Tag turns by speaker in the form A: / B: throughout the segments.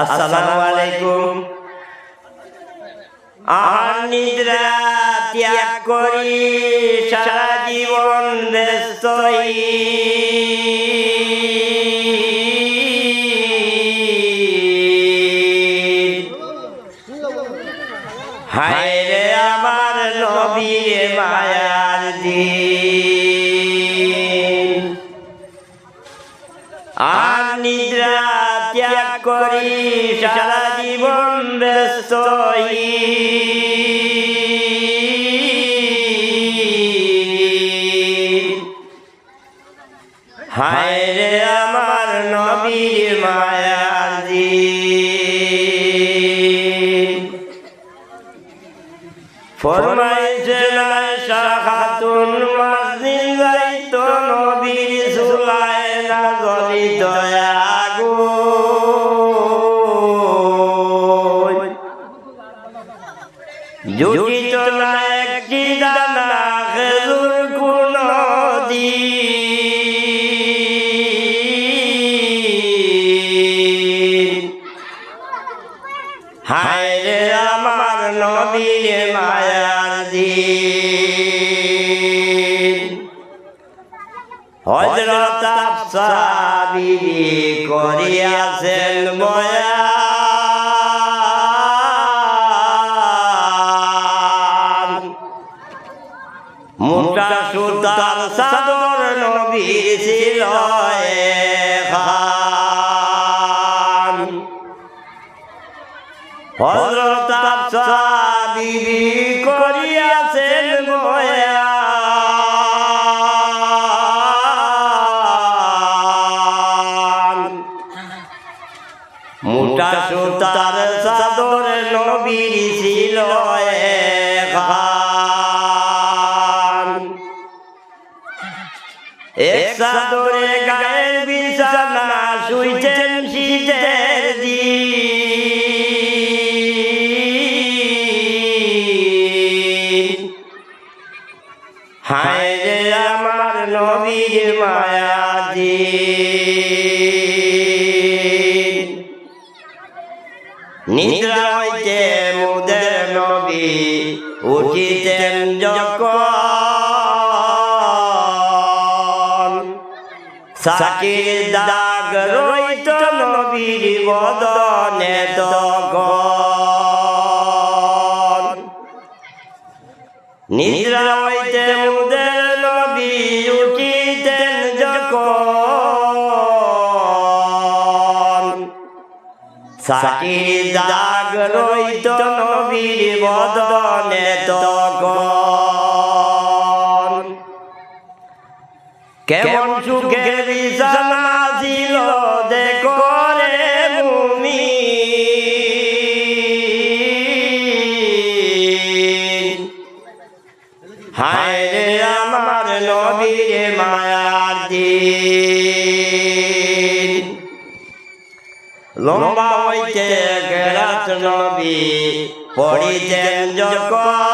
A: আসসালামু আর নিদ্রা ত্যাগ করি, সারা জীবন ব্যস্ত রে আমার নবীর মায়ার দিন। আর নিদ্রা ত্যাগ করি সারা জীবন ব্যস্ত হায় রে আমার নবীর দিন ফরমাইছে না মাসদিন হজরত আফসা বিবি করিয়াছেন বয়ান নবীর ছিল খান। হজরত আফসা বিবি করিয়াছেন মোটা সুতার সাদর সাদরে গায়ের বিছানা শুইছেন শীতের হায় রে আমার নবীর মায়া দিন। নিদ্রা মুদের নবী উঠিতেন যখন সাকির দাগ রইত নবীর বদনে তখন নিদ্রা হইতে মুদের নবী উঠিতেন যখন। সাকি দাগ রইত নবীর বদনে তখন কেমন সুখে বিছানা ছিল দেখো রে মুমিন হায় রে আমার নবীর মায়ার দিন। লম্বা হইতে গেরাত নবী পড়িতেন যখন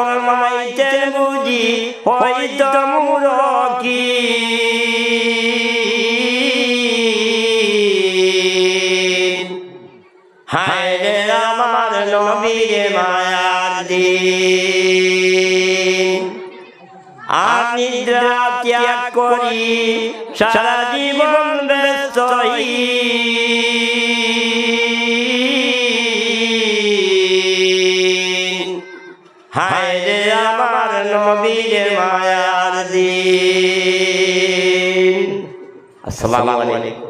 A: ফরমাইতে বুঝি হইত মুরকি হায় আমার নবীর দিন। আর নিদ্রা ত্যাগ করি, সারা জীবন ব্যস্ত হায় রে আমার নবীর মায়ার দিন। আসসালামু আলাইকুম।